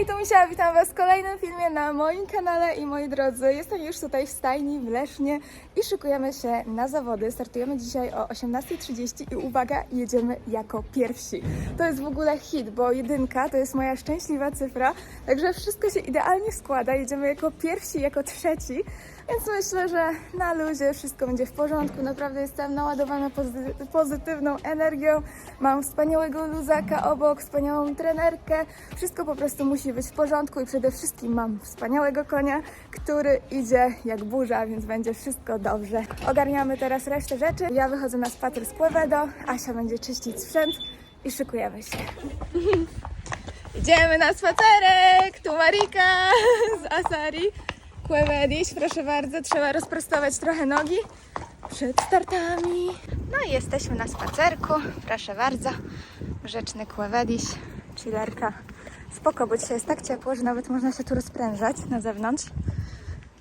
Hej, tu Misia, witam Was w kolejnym filmie na moim kanale i moi drodzy, jestem już tutaj w stajni w Lesznie i szykujemy się na zawody. Startujemy dzisiaj o 18.30 i uwaga, jedziemy jako pierwsi. To jest w ogóle hit, bo jedynka to jest moja szczęśliwa cyfra, także wszystko się idealnie składa. Jedziemy jako pierwsi, jako trzeci, więc myślę, że na luzie wszystko będzie w porządku. Naprawdę jestem naładowana pozy- pozytywną energią. Mam wspaniałego luzaka obok, wspaniałą trenerkę. Wszystko po prostu musi być w porządku i przede wszystkim mam wspaniałego konia, który idzie jak burza, więc będzie wszystko dobrze. Ogarniamy teraz resztę rzeczy. Ja wychodzę na spacer z Płewedo, Asia będzie czyścić sprzęt i szykujemy się. Idziemy na spacerek! Tu Marika z Asari. Kłewediś, proszę bardzo, trzeba rozprostować trochę nogi przed startami. No i jesteśmy na spacerku, proszę bardzo. Grzeczny kłewediś, chillerka. Spoko, bo dzisiaj jest tak ciepło, że nawet można się tu rozprężać na zewnątrz.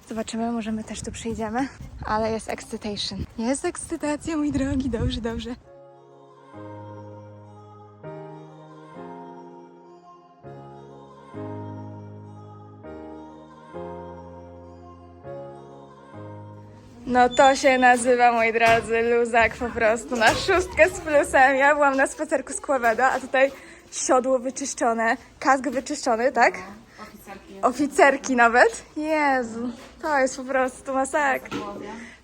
Zobaczymy, może my też tu przyjdziemy. Ale jest excitation. Jest ekscytacja, mój drogi, dobrze, dobrze. No to się nazywa, moi drodzy, luzak po prostu na szóstkę z plusem. Ja byłam na spacerku z Kławeda, a tutaj siodło wyczyszczone, kask wyczyszczony, tak? Oficerki nawet. Jezu, to jest po prostu masakra.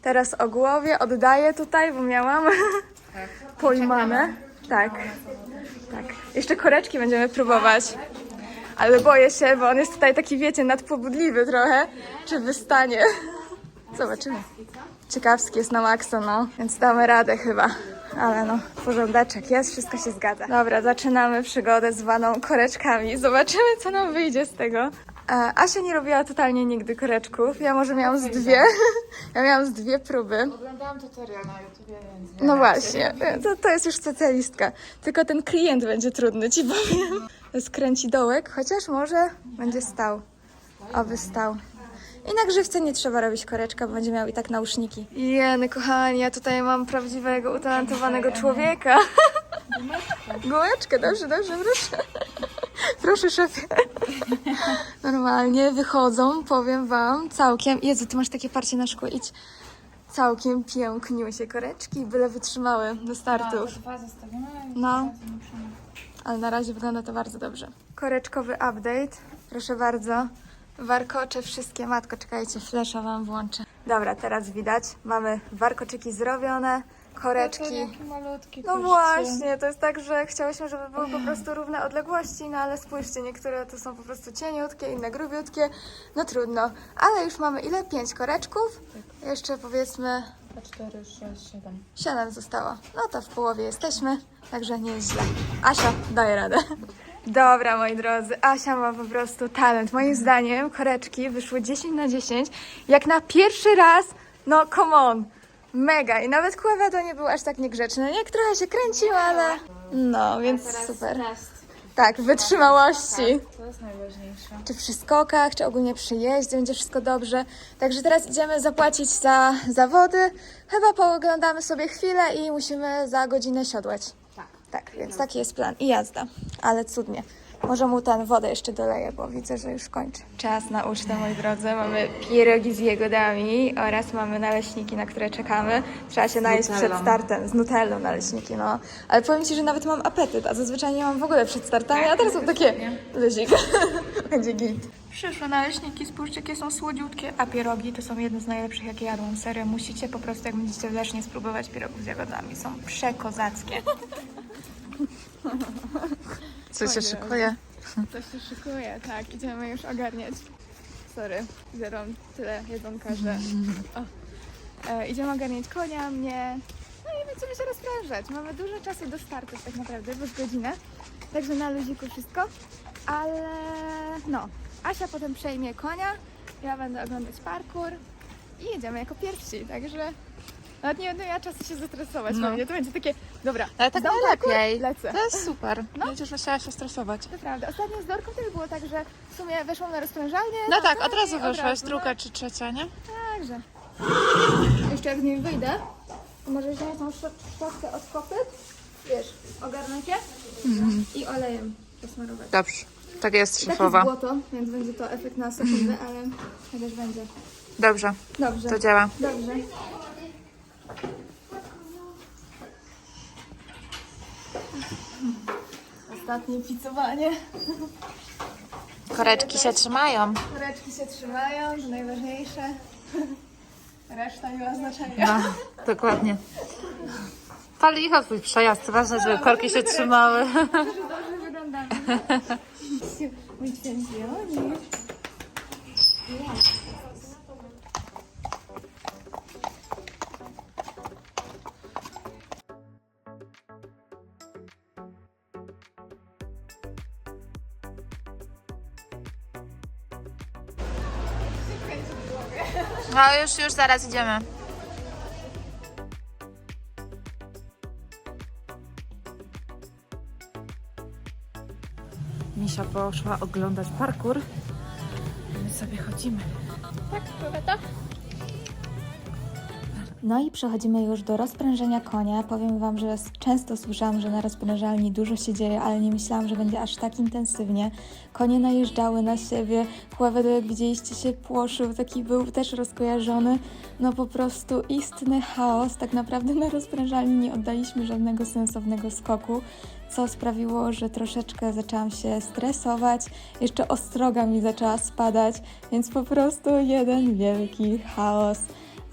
Teraz o głowie oddaję tutaj, bo miałam pojmane. Tak, tak. Jeszcze koreczki będziemy próbować. Ale boję się, bo on jest tutaj taki, wiecie, nadpobudliwy trochę. Czy wystanie? Zobaczymy. Ciekawski jest na maksa, no. Więc damy radę chyba. Ale no, porządeczek jest, wszystko się zgadza. Dobra, zaczynamy przygodę zwaną koreczkami. Zobaczymy, co nam wyjdzie z tego. E, Asia nie robiła totalnie nigdy koreczków. Ja może miałam z dwie. Ja miałam z dwie próby. Oglądałam tutorial na YouTubie, więc No właśnie, to, to jest już specjalistka. Tylko ten klient będzie trudny, ci powiem. Skręci dołek, chociaż może będzie stał. Oby stał. I na grzywce nie trzeba robić koreczka, bo będzie miał i tak nauszniki. Jeny, kochani, ja tutaj mam prawdziwego, utalentowanego człowieka. Gumeczkę, dobrze, dobrze, proszę. Proszę, szefie. Normalnie wychodzą, powiem wam, całkiem. Jezu, ty masz takie parcie na szkło, idź. Całkiem piękniusie koreczki, byle wytrzymały do startów. dwa. No, ale na razie wygląda to bardzo dobrze. Koreczkowy update, proszę bardzo. Warkocze wszystkie, matko, czekajcie, flesza wam włączę. Dobra, teraz widać, mamy warkoczyki zrobione, koreczki. Malutki. No właśnie, to jest tak, że chciałyśmy, żeby były po prostu równe odległości, no ale spójrzcie, niektóre to są po prostu cieniutkie, inne grubiutkie, no trudno. Ale już mamy ile? Pięć koreczków? Jeszcze powiedzmy 4, 6, 7. Siedem zostało. No to w połowie jesteśmy, także nie jest źle. Asia daje radę. Dobra, moi drodzy, Asia ma po prostu talent. Moim zdaniem koreczki wyszły 10 na 10. Jak na pierwszy raz, no come on, mega. I nawet Kłewedo nie był aż tak niegrzeczny. Jak trochę się kręcił, ale... No, więc super. Test. Tak, wytrzymałości. To jest najważniejsze. Czy przy skokach, czy ogólnie przy jeździe będzie wszystko dobrze. Także teraz idziemy zapłacić za zawody. Chyba pooglądamy sobie chwilę i musimy za godzinę siodłać. Tak. Tak, więc taki jest plan. I jazda. Ale cudnie. Może mu ten wodę jeszcze doleję, bo widzę, że już kończy. Czas na ucztę, moi drodzy. Mamy pierogi z jagodami oraz mamy naleśniki, na które czekamy. Trzeba się najeść przed startem. Z nutellą naleśniki, no. Ale powiem Ci, że nawet mam apetyt, a zazwyczaj nie mam w ogóle przed startami, a teraz są takie luzik. Będzie git. Przyszły naleśniki, spójrzcie, jakie są słodziutkie, a pierogi to są jedne z najlepszych, jakie jadłam. Serio, musicie po prostu, jak będziecie w Lesznie, spróbować pierogów z jagodami. Są przekozackie. Co się szykuje? To się szykuje, tak. Idziemy już ogarniać. Sorry, zjadłam tyle jedzonka, że... O. E, idziemy ogarniać konia, mnie... No i będziemy się rozprężać. Mamy dużo czasu do startu tak naprawdę, bo z godzinę. Także na luziku wszystko. Ale no, Asia potem przejmie konia, ja będę oglądać parkour i jedziemy jako pierwsi, także... Nawet nie będę miała czasu się zestresować No. pewnie. To będzie takie, dobra, Ale tak zdam parkour, najlepiej. lecę. To jest super. No. Będziesz musiała się stresować. To prawda. Ostatnio z Dorką też było tak, że w sumie weszłam na rozprężalnię. No tak, i od razu wyszłaś, razu, druga czy trzecia, nie? No, także. Jeszcze jak z niej wyjdę, to może wziąć tą szczot- szczotkę od kopyt, wiesz, ogarnę cię i olejem posmarować. Dobrze. Tak jest, Takie szefowa. złoto, więc będzie to efekt na sekundę, ale chociaż będzie. Dobrze, Dobrze. to działa. Dobrze. Ostatnie picowanie. Koreczki się trzymają. Koreczki się trzymają, to najważniejsze. Reszta nie ma znaczenia. No, dokładnie. Pali licho twój przejazd. Ważne, żeby korki się trzymały. Dobrze wyglądamy. Mój czempionik. No już, już zaraz idziemy. Misia poszła oglądać parkour. My sobie chodzimy. No i przechodzimy już do rozprężenia konia. Powiem Wam, że często słyszałam, że na rozprężalni dużo się dzieje, ale nie myślałam, że będzie aż tak intensywnie. Konie najeżdżały na siebie, Kławedo, jak widzieliście, się płoszył, taki był też rozkojarzony. No po prostu istny chaos. Tak naprawdę na rozprężalni nie oddaliśmy żadnego sensownego skoku, co sprawiło, że troszeczkę zaczęłam się stresować. Jeszcze ostroga mi zaczęła spadać, więc po prostu jeden wielki chaos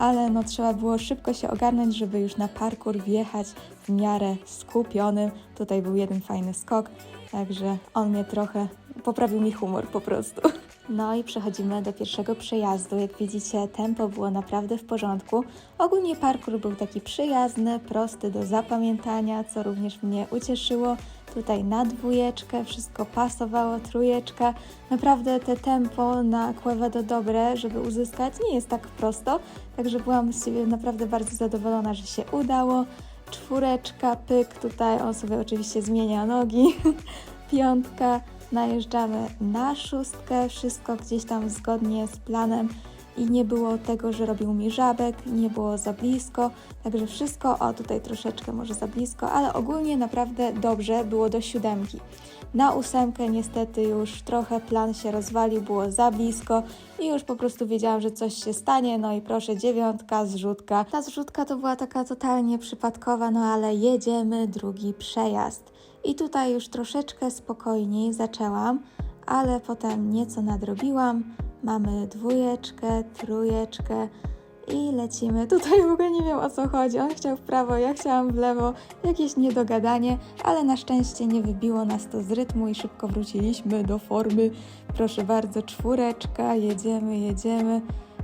ale no trzeba było szybko się ogarnąć, żeby już na parkour wjechać w miarę skupionym. Tutaj był jeden fajny skok, także on mnie trochę poprawił mi humor po prostu. No i przechodzimy do pierwszego przejazdu. Jak widzicie, tempo było naprawdę w porządku. Ogólnie parkour był taki przyjazny, prosty do zapamiętania, co również mnie ucieszyło. Tutaj na dwójeczkę wszystko pasowało, trójeczka. Naprawdę te tempo na Quevedo dobre, żeby uzyskać, nie jest tak prosto. Także byłam z siebie naprawdę bardzo zadowolona, że się udało. Czwóreczka, pyk, tutaj on sobie oczywiście zmienia nogi. Piątka, najeżdżamy na szóstkę, wszystko gdzieś tam zgodnie z planem i nie było tego, że robił mi żabek, nie było za blisko, także wszystko, o tutaj troszeczkę może za blisko, ale ogólnie naprawdę dobrze było do siódemki. Na ósemkę niestety już trochę plan się rozwalił, było za blisko i już po prostu wiedziałam, że coś się stanie, no i proszę, dziewiątka, zrzutka. Ta zrzutka to była taka totalnie przypadkowa, no ale jedziemy, drugi przejazd. I tutaj już troszeczkę spokojniej zaczęłam, ale potem nieco nadrobiłam. Mamy dwójeczkę, trójeczkę i lecimy. Tutaj w ogóle nie wiem o co chodzi. On chciał w prawo, ja chciałam w lewo. Jakieś niedogadanie, ale na szczęście nie wybiło nas to z rytmu i szybko wróciliśmy do formy. Proszę bardzo, czwóreczka, jedziemy, jedziemy.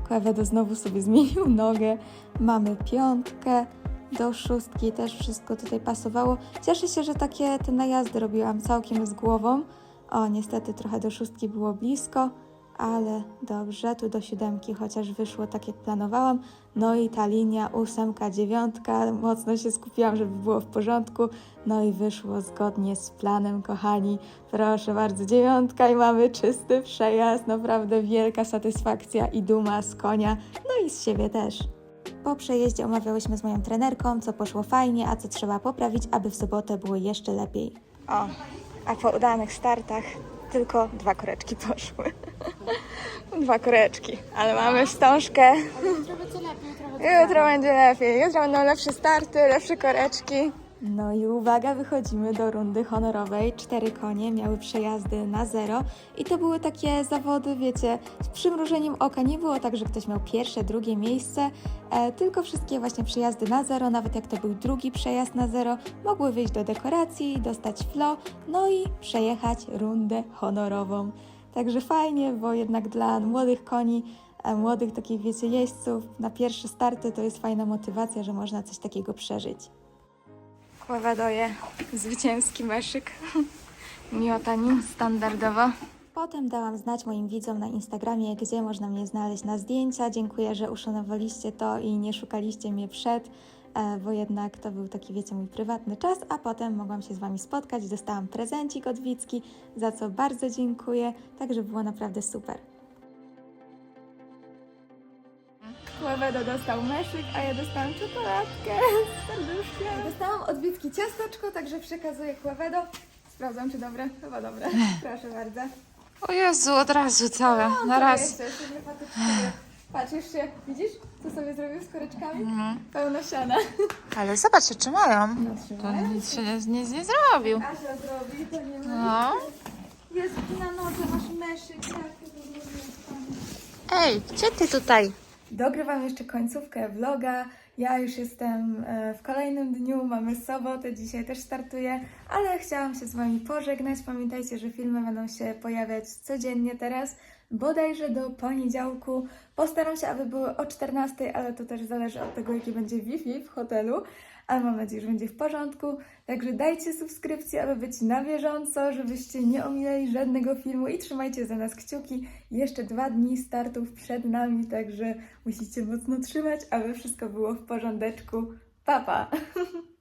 Kławedo znowu sobie zmienił nogę. Mamy piątkę. Do szóstki też wszystko tutaj pasowało. Cieszę się, że takie te najazdy robiłam całkiem z głową. O, niestety trochę do szóstki było blisko, ale dobrze, tu do siódemki chociaż wyszło tak jak planowałam. No i ta linia ósemka, dziewiątka, mocno się skupiłam, żeby było w porządku. No i wyszło zgodnie z planem, kochani. Proszę bardzo, dziewiątka i mamy czysty przejazd. Naprawdę wielka satysfakcja i duma z konia, no i z siebie też. Po przejeździe omawiałyśmy z moją trenerką, co poszło fajnie, a co trzeba poprawić, aby w sobotę było jeszcze lepiej. O, a po udanych startach tylko dwa koreczki poszły. dwa koreczki, ale mamy wstążkę. Jutro będzie lepiej. Jutro będą lepsze starty, lepsze koreczki. No i uwaga, wychodzimy do rundy honorowej. Cztery konie miały przejazdy na zero i to były takie zawody, wiecie, z przymrużeniem oka. Nie było tak, że ktoś miał pierwsze, drugie miejsce, e, tylko wszystkie właśnie przejazdy na zero, nawet jak to był drugi przejazd na zero, mogły wyjść do dekoracji, dostać flo, no i przejechać rundę honorową. Także fajnie, bo jednak dla młodych koni, e, młodych takich, wiecie, jeźdźców na pierwsze starty to jest fajna motywacja, że można coś takiego przeżyć. Kławadoje zwycięski meszyk. Miotanin standardowo. Potem dałam znać moim widzom na Instagramie, gdzie można mnie znaleźć na zdjęcia. Dziękuję, że uszanowaliście to i nie szukaliście mnie przed, e, bo jednak to był taki, wiecie, mój prywatny czas, a potem mogłam się z Wami spotkać. Dostałam prezencik od Wicki, za co bardzo dziękuję, także było naprawdę super. Kławedo dostał meszyk, a ja dostałam czekoladkę. Dostałam od Witki ciasteczko, także przekazuję Kławedo. Sprawdzam, czy dobre. Chyba dobre. Proszę bardzo. O Jezu, od razu całe, No, na raz. Jeszcze, jeszcze nie patrz, jeszcze, widzisz, co sobie zrobił z koreczkami? Mhm. Pełno siana. Ale zobacz, się trzymają. No, To nic się nie, nic nie zrobił. Asia zrobi, to nie ma. No. Jest na nodze, masz meszyk, tak, to. Ej, gdzie ty tutaj? Dogrywam jeszcze końcówkę vloga. Ja już jestem e, w kolejnym dniu, mamy sobotę, dzisiaj też startuję, ale chciałam się z Wami pożegnać. Pamiętajcie, że filmy będą się pojawiać codziennie teraz, bodajże do poniedziałku. Postaram się, aby były o 14, ale to też zależy od tego, jaki będzie Wi-Fi w hotelu, ale mam nadzieję, że będzie w porządku. Także dajcie subskrypcję, aby być na bieżąco, żebyście nie ominęli żadnego filmu i trzymajcie za nas kciuki. Jeszcze dwa dni startów przed nami, także musicie mocno trzymać, aby wszystko było w porządeczku. Pa, pa!